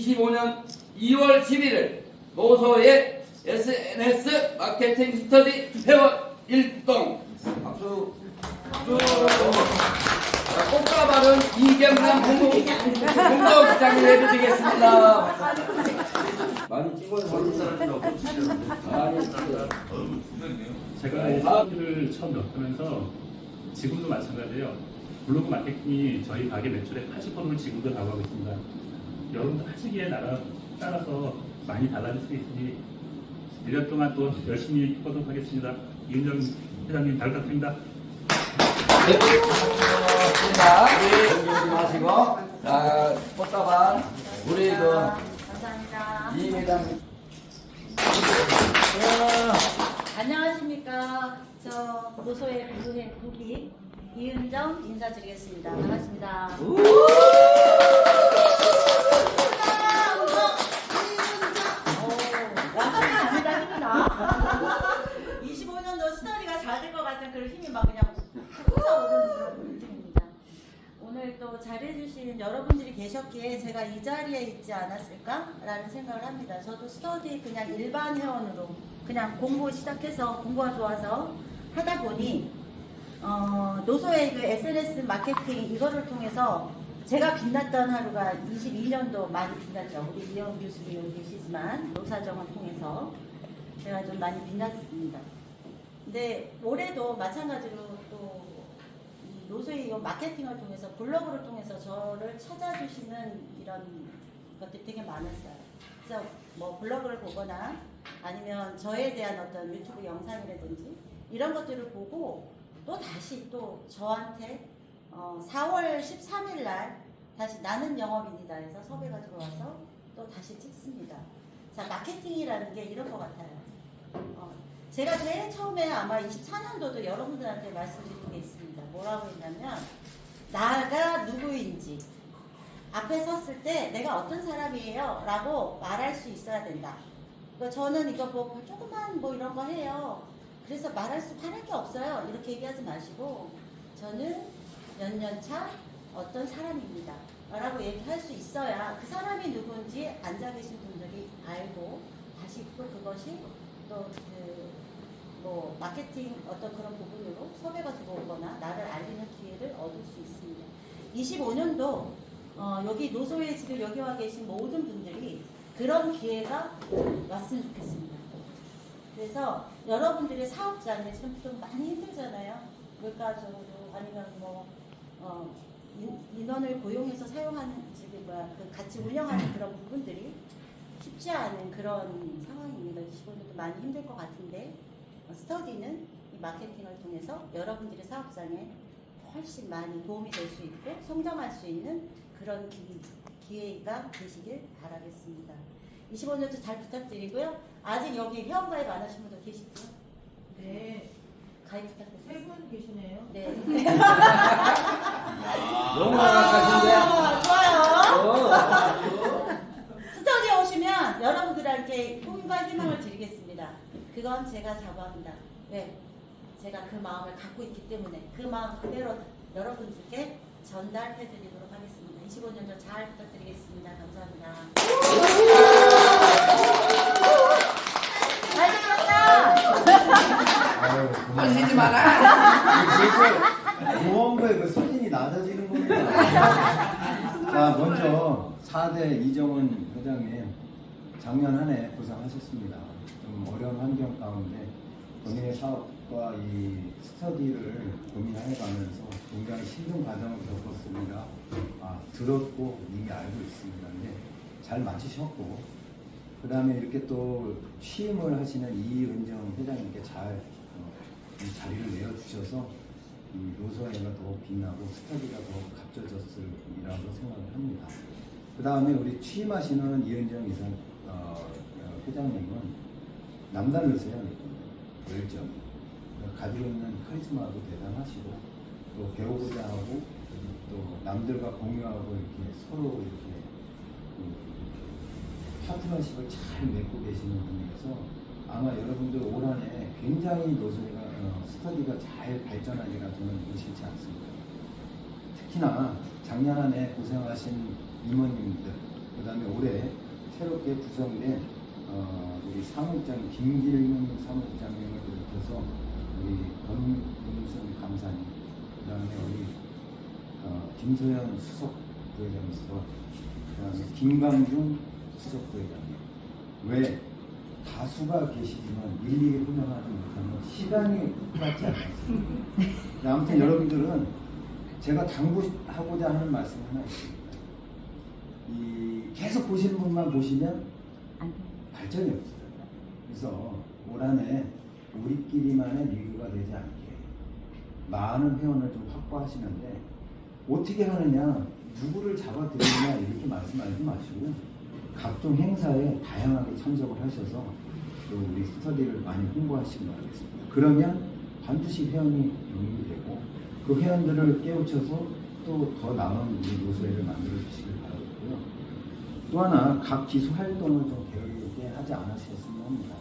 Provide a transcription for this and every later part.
2025년 2월 11일 노소의 SNS 마케팅 스터디 회원 일동. 박수. 박수. 자, 꽃가발은 이경남 공동 공동장을 해드리겠습니다. 많이 찍어서 많이 제가 이 사업을 처음 접하면서 지금도 마찬가지예요. 블로그 마케팅이 저희 가게 매출의 80%를 지금도 다가가고 있습니다. 여러분들 하시기에 나라, 따라서 많이 달라질 수 있으니 1년 동안 또 열심히 해보도록 하겠습니다. 이은정 회장님 잘 부탁드립니다. 네, 고맙습니다. 공개하지 마시고 자 꽃다발 우리 그 감사합니다. 이 회장님 안녕하십니까. 저 노소의 부소의 부기 이은정 인사드리겠습니다. 반갑습니다. 약간 갑니다 힘나. 25년 도 스토리가 잘 될 것 같은 힘이 막 그냥 솟아오르는 느낌입니다. 오늘 또 잘해주신 여러분들이 계셨기에 제가 이 자리에 있지 않았을까라는 생각을 합니다. 저도 스터디 그냥 일반 회원으로 그냥 공부 시작해서 공부가 좋아서 하다 보니 어, 노소의 그 SNS 마케팅 이거를 통해서 제가 빛났던 하루가 22년도 많이 빛났죠. 우리 이영 교수님 여기 계시지만 노사정을 통해서 제가 좀 많이 빛났습니다. 근데 올해도 마찬가지로 또이 노소의 이 마케팅을 통해서 블로그를 통해서 저를 찾아주시는 이런 것들이 되게 많았어요. 그래서 뭐 블로그를 보거나 아니면 저에 대한 어떤 유튜브 영상이라든지 이런 것들을 보고 또 다시 또 저한테 어, 4월 13일 날 다시 나는 영업인이다 해서 섭외가 들어와서 또 다시 찍습니다. 자, 마케팅이라는 게 이런 것 같아요. 어, 제가 제일 처음에 아마 24년도도 여러분들한테 말씀드린 게 있습니다. 뭐라고 했냐면, 나가 누구인지, 앞에 섰을 때 내가 어떤 사람이에요? 라고 말할 수 있어야 된다. 그러니까 저는 이거 뭐 조그만 뭐 이런 거 해요. 그래서 말할 수, 바랄 게 없어요. 이렇게 얘기하지 마시고, 저는 몇 년 차 어떤 사람입니다. 라고 얘기할 수 있어야 그 사람이 누군지 앉아 계신 분들이 알고, 다시 또 그것이 또그 뭐 마케팅 어떤 그런 부분으로 섭외가 들어오거나 나를 알리는 기회를 얻을 수 있습니다. 25년도 어, 여기 노소에 지금 여기 와 계신 모든 분들이 그런 기회가 왔으면 좋겠습니다. 그래서 여러분들의 사업장에 지금 좀 많이 힘들잖아요. 물가적으로 아니면 뭐 어, 인- 인원을 고용해서 사용하는 지금 뭐야 그 같이 운영하는 그런 부분들이 쉽지 않은 그런 상황입니다. 25년도 많이 힘들 것 같은데 어, 스터디는 이 마케팅을 통해서 여러분들의 사업장에 훨씬 많이 도움이 될 수 있고 성장할 수 있는 그런 기, 기회가 되시길 바라겠습니다. 25년도 잘 부탁드리고요. 아직 여기 회원가입 안 하신 분들 계시죠? 네, 가입 부탁드립니다. 세분 계시네요. 네. 너무 나가신데 아, 좋아요. 스터디에 오시면 여러분들한테 꿈과 희망을 드리겠습니다. 그건 제가 자부합니다. 왜? 제가 그 마음을 갖고 있기 때문에 그 마음 그대로 여러분들께 전달해 드리도록 하겠습니다. 25년도 잘 부탁드리겠습니다. 감사합니다. 잘 들었다! 아유, 하시지 마라 무언가에 그 수준이 낮아지는 겁니다. 자, 먼저 4대 이정은 회장님, 작년 한 해 고생하셨습니다. 좀 어려운 환경 가운데 본인의 사업과 이 스터디를 고민해 가면서 굉장히 힘든 과정을 겪었습니다. 아, 들었고 이미 알고 있습니다. 근데 잘 맞추셨고, 그 다음에 이렇게 또 취임을 하시는 이은정 회장님께 잘 어, 이 자리를 내어주셔서 이 노소회가 더 빛나고 스터디가 더 값져졌을이라고 생각을 합니다. 그 다음에 우리 취임하시는 이은정 이상 어, 어, 회장님은 남다르세요. 열정. 가지고 있는 카리스마도 대단하시고 또 배우고자 하고 또 남들과 공유하고 이렇게 서로 이렇게 그 파트너십을 잘 맺고 계시는 분이라서 아마 여러분들 올 한해 굉장히 노소리가 어, 스터디가 잘 발전하기가 저는 의심치 않습니다. 특히나 작년 한 해 고생하신 임원님들 그 다음에 올해 새롭게 구성된 어, 우리 사무장 김길문 사무장님을 비롯해서 우리 권금순 감사님, 그 다음에 우리 어, 김소연 수석 부회장님과 그 다음에 김강중 수석 부회장님. 왜 다수가 계시지만 일일이 훈련하지 못하면 시간이 맞지 않습니다. 아무튼 여러분들은 제가 당부하고자 하는 말씀 하나 있습니다. 이 계속 보시는 분만 보시면 발전이 없어요. 그래서 올 한해 우리끼리만의 리그가 되지 않게 많은 회원을 좀 확보하시는데 어떻게 하느냐 누구를 잡아들이냐 이렇게 말씀하지 마시고 각종 행사에 다양하게 참석을 하셔서 또 우리 스터디를 많이 홍보하시기 바라겠습니다. 그러면 반드시 회원이 영입되고 그 회원들을 깨우쳐서 또 더 나은 우리 노소회를 만들어 주시길 바라고요. 또 하나 각 기수 활동을 좀 게으르게 하지 않으셨으면 합니다.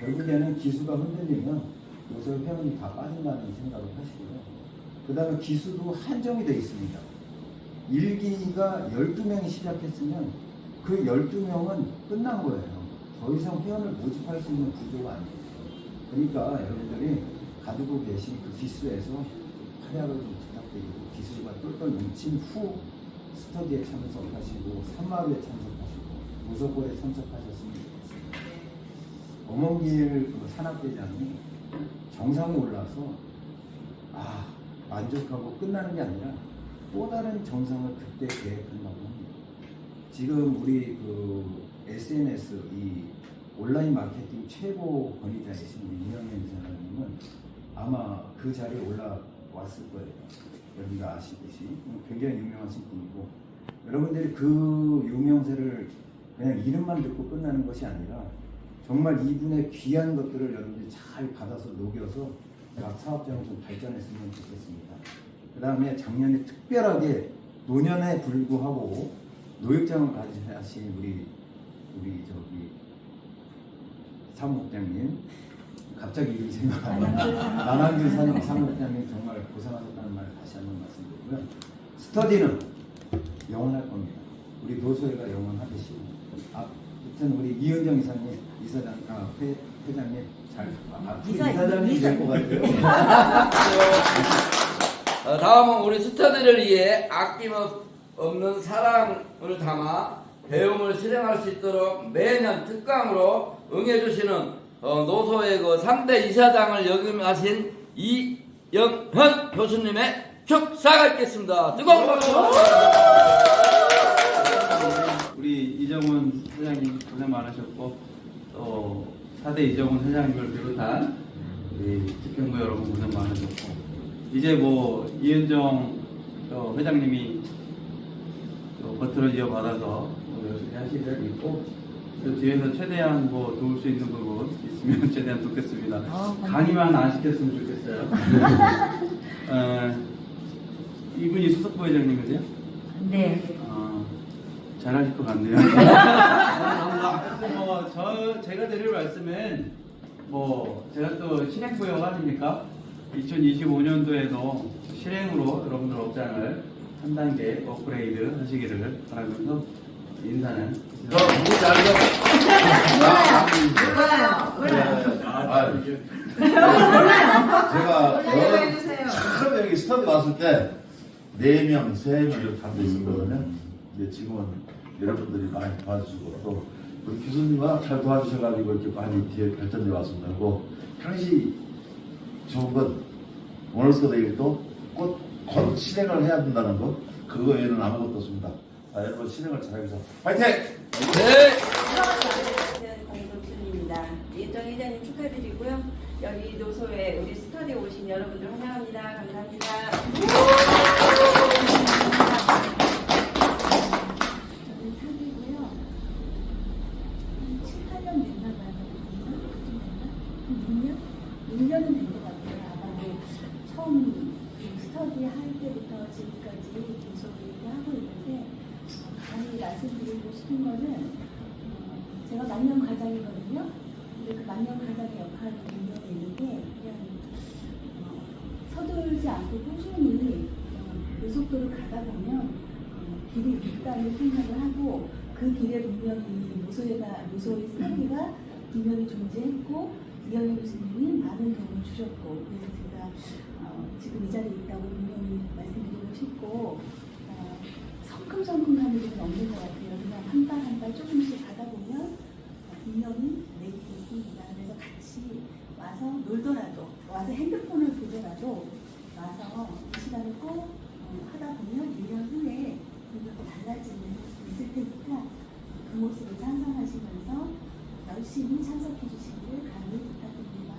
결국에는 기수가 흔들리면 요새 회원이 다 빠진다는 생각을 하시고요. 그 다음에 기수도 한정이 되어 있습니다. 일기가 12명이 시작했으면 그 12명은 끝난 거예요. 더 이상 회원을 모집할 수 있는 구조가 아니에요. 그러니까 여러분들이 가지고 계신 그 기수에서 활약을 좀 부탁드리고 기수가 똘똘 뭉친 후 스터디에 참석하시고 산마루에 참석하시고 무속골에 참석하셨으면 좋겠습니다. 어몽길 그 산악대장이 정상에 올라서 아 만족하고 끝나는 게 아니라 또 다른 정상을 그때 계획한다고 합니다. 지금 우리 그 SNS 이 온라인 마케팅 최고 권위자이신 이영현 이사장님은 아마 그 자리에 올라왔을 거예요. 여러분가 아시듯이 굉장히 유명하신 분이고 여러분들이 그 유명세를 그냥 이름만 듣고 끝나는 것이 아니라 정말 이분의 귀한 것들을 여러분들이 잘 받아서 녹여서 각 사업장을 좀 발전했으면 좋겠습니다. 그 다음에 작년에 특별하게 노년에 불구하고 노역장을 가지신 우리 우리 저기 사무국장님 갑자기 이름이 생각 안 나. 남한균 사무- 사무국장님 정말 고생하셨다는 말 다시 한 번 말씀드리고요. 스터디는 영원할 겁니다. 우리 노소회가 영원하듯이. 아, 아무튼 우리 이은정 이사님, 이사장, 아, 회, 회장님 잘 앞으로 이사- 이사장님 될것 같아요. 어, 다음은 우리 스터디를 위해 아낌없 는 사랑을 담아 배움을 실행할 수 있도록 매년 특강으로 응해주시는 어, 노소의 그 3대 이사장을 역임하신 이영현 교수님의 축사가 있겠습니다. 뜨거운 박수! 우리 이정훈 회장님 고생 많으셨고 또 4대 이정훈 회장님을 비롯한 우리 집행부 여러분 고생 많으셨고 이제 뭐 이은정 어, 회장님이 또 버튼을 이어받아서 또 열심히 일 있고 그 뒤에서 최대한 뭐 도울 수 있는 부분 있으면 최대한 돕겠습니다. 강의만 안 시켰으면 좋겠어요. 어, 이분이 수석부 회장님이세요? 네. 아, 잘하실 것 같네요. 뭐, 저, 제가 드릴 말씀은, 뭐, 제가 또 실행부역 아닙니까? 2025년도에도 실행으로 여러분들 업장을 한 단계 업그레이드 하시기를 바라면서 인사는. 너 누구 잘려? 아, 제가 여러, 처음 여기 스터디 왔을 때, 네명세명 이렇게 앉아 있었거든요. 근데 지금은 여러분들이 많이 도와주시고, 또, 우리 교수님과 잘 도와주셔가지고 이렇게 많이 뒤에 발전돼 왔습니다. 그리고 항시 좋은 건, 오늘도 내일도 곧, 곧 실행을 해야 된다는 것, 그거 외에는 아무것도 없습니다. 아, 여러분 실행을 화이팅! 네! 공동순입니다. 이은정 회장님 축하드리고요. 여기 노소에 우리 스터디 오신 여러분들 환영합니다. 감사합니다. 저는 사귀고요. 한 7, 8년 됐나 봐요. 한 6년? 6년은 된 것 같아요. 아마도 처음 이 스터디 할 때부터 지금까지 계속 얘기하고 있는데 어, 감히 말씀드리고 싶은 거는 어, 제가 만년 과장이거든요. 근데 그 만년 과장의 역할을 분명히 있는데 그냥 어, 서두르지 않고 꾸준히 어, 그 속도로 가다 보면 어, 길이 있다는 생각을 하고 그 길에 분명히 노소회가 노소의 스토리가 분명히 존재했고 이영애 교수님이 많은 도움을 주셨고 그래서 제가 어, 지금 이 자리에 있다고 분명히 말씀드리고 싶고 어, 성큼성큼하는 일은 없는 것 같아요. 그냥 한 발 한 발 조금씩 가다 보면 어, 분명히 내일이 있습니다. 그래서 같이 와서 놀더라도 와서 핸드폰을 보더라도 와서 이 시간을 꼭 어, 하다 보면 1년 후에 분명히 달라지는 모습이 있을 테니까 그 모습을 상상하시면서 열심히 참석해 주시기를 강히 부탁드립니다.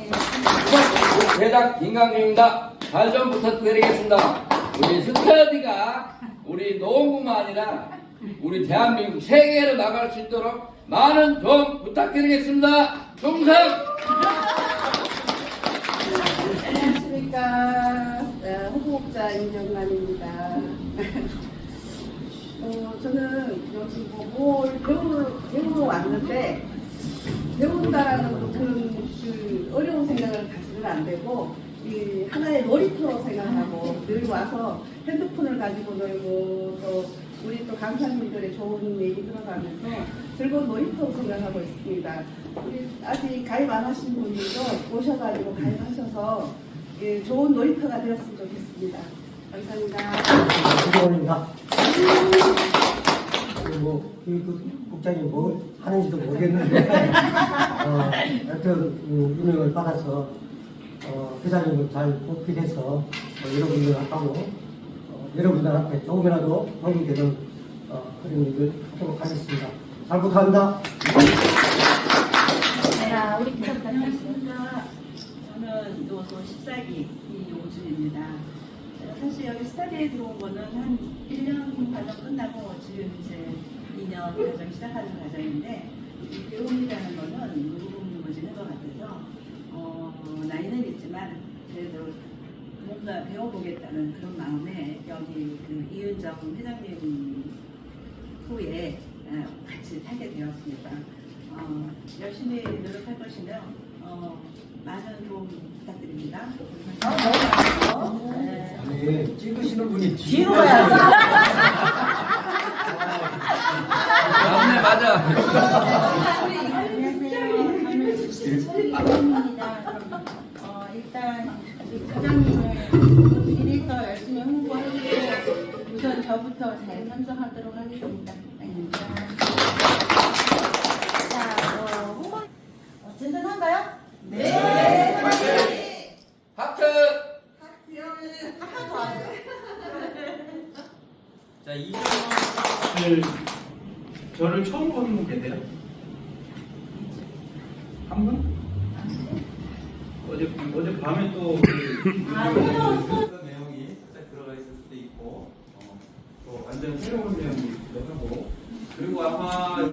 감사합니다. 대장 김강민입니다. 잘좀 부탁드리겠습니다. 우리 스터디가 우리 농구만 아니라 우리 대한민국 세계로 나갈 수 있도록 많은 도움 부탁드리겠습니다. 충성! 안녕하십니까. 네, 후보자 임정란입니다. 어, 저는 여기 뭐, 뭘 배우, 배우러 왔는데, 배운다라는 그런 그 어려운 생각을 가지면 안 되고, 이 하나의 놀이터로 생각하고, 늘 와서 핸드폰을 가지고 놀고, 또 우리 또 강사님들의 좋은 얘기 들어가면서 즐거운 놀이터로 생각하고 있습니다. 우리 아직 가입 안 하신 분들도 오셔가지고 가입하셔서 예, 좋은 놀이터가 되었으면 좋겠습니다. 감사합니다. 이정원입니다. 뭐, 그 국장이 뭘 하는지도 모르겠는데, 어, 하여튼, 음, 임명을 받아서, 어, 회장님을 잘 뽑히해서 어, 여러분들하고, 어, 여러분들한테 조금이라도 도움이 되는 어, 그런 일을 하도록 하겠습니다. 잘 부탁합니다. 자, 우리 기자 안녕하십니까. 저는 노소 14기 이오준입니다. 제가 사실 여기 스터디에 들어온 거는 한 1년 과정 끝나고 지금 이제 2년 과정 시작하는 과정인데 이 배움이라는 거는 무궁무진한 것 같아서 어, 나이는 있지만 그래도 뭔가 배워보겠다는 그런 마음에 여기 그 이은정 회장님 후에 어, 같이 타게 되었습니다. 어, 열심히 노력할 것이며 어, 많은 도움 부탁드립니다. 네. 아니 찍으시는 분이 뒤로 가야지. 맞네, 맞아. 안녕하세요. 어, 일단 부장님을 미리서 열심히 홍보해주고 우선 저부터 잘 참석하도록 하겠습니다. 네. 자, 어, 홍보 어, 든든한가요? 네. 하트! 한번 더 하죠. 자, 이정을 저를 처음 보는 분 계세요? 한 분? 어제 어제 밤에 또 그, 아, 어떤 내용이 살짝 들어가 있을 수도 있고 어, 또 완전 새로운 내용이 있기도 하고 그리고 아마